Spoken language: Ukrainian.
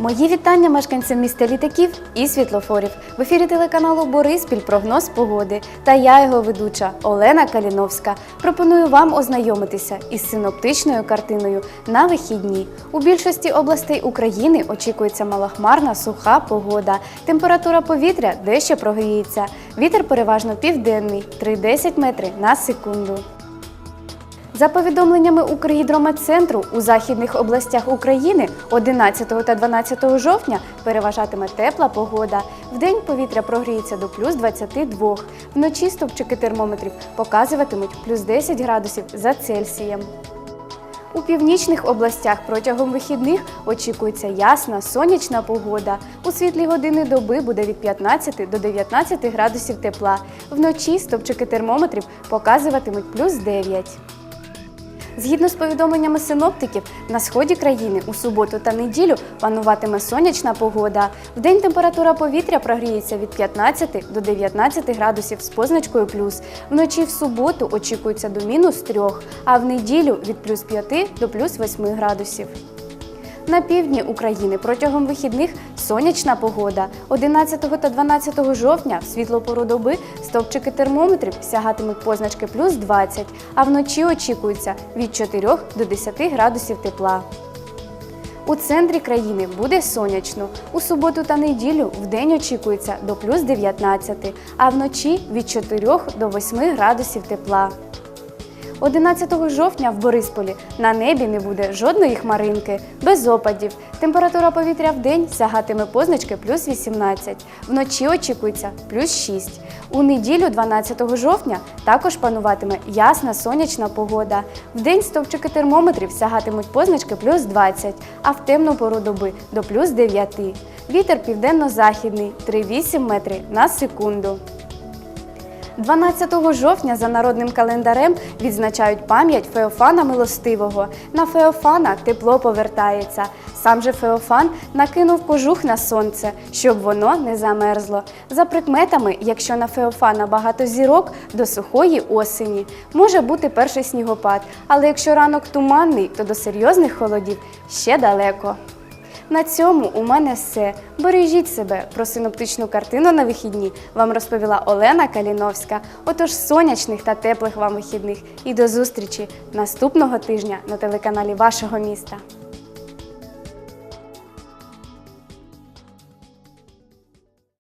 Мої вітання мешканцям міста літаків і світлофорів. В ефірі телеканалу Бориспіль прогноз погоди. Та я його ведуча Олена Каліновська. Пропоную вам ознайомитися із синоптичною картиною на вихідні. У більшості областей України очікується малохмарна суха погода. Температура повітря дещо прогріється. Вітер переважно південний 3-10 метрів на секунду. За повідомленнями Укргідрометцентру, у західних областях України 11 та 12 жовтня переважатиме тепла погода. Вдень повітря прогріється до плюс 22. Вночі стопчики термометрів показуватимуть плюс 10 градусів за Цельсієм. У північних областях протягом вихідних очікується ясна сонячна погода. У світлі години доби буде від 15 до 19 градусів тепла. Вночі стопчики термометрів показуватимуть плюс 9. Згідно з повідомленнями синоптиків, на сході країни у суботу та неділю пануватиме сонячна погода. В день температура повітря прогріється від 15 до 19 градусів з позначкою плюс. Вночі в суботу очікується до мінус 3, а в неділю від плюс 5 до плюс 8 градусів. На півдні України протягом вихідних сонячна погода. 11 та 12 жовтня в світло пору доби стовпчики термометрів сягатимуть позначки плюс 20, а вночі очікується від 4 до 10 градусів тепла. У центрі країни буде сонячно. У суботу та неділю вдень очікується до плюс 19, а вночі від 4 до 8 градусів тепла. 11 жовтня в Борисполі на небі не буде жодної хмаринки, без опадів. Температура повітря в день сягатиме позначки плюс 18. Вночі очікується плюс 6. У неділю, 12 жовтня, також пануватиме ясна сонячна погода. В день стовпчики термометрів сягатимуть позначки плюс 20, а в темну пору доби до плюс 9. Вітер південно-західний 3,8 метри на секунду. 12 жовтня за народним календарем відзначають пам'ять Феофана Милостивого. На Феофана тепло повертається. Сам же Феофан накинув кожух на сонце, щоб воно не замерзло. За прикметами, якщо на Феофана багато зірок, до сухої осені може бути перший снігопад. Але якщо ранок туманний, то до серйозних холодів ще далеко. На цьому у мене все. Бережіть себе. Про синоптичну картину на вихідні вам розповіла Олена Каліновська. Отож, сонячних та теплих вам вихідних. І до зустрічі наступного тижня на телеканалі вашого міста.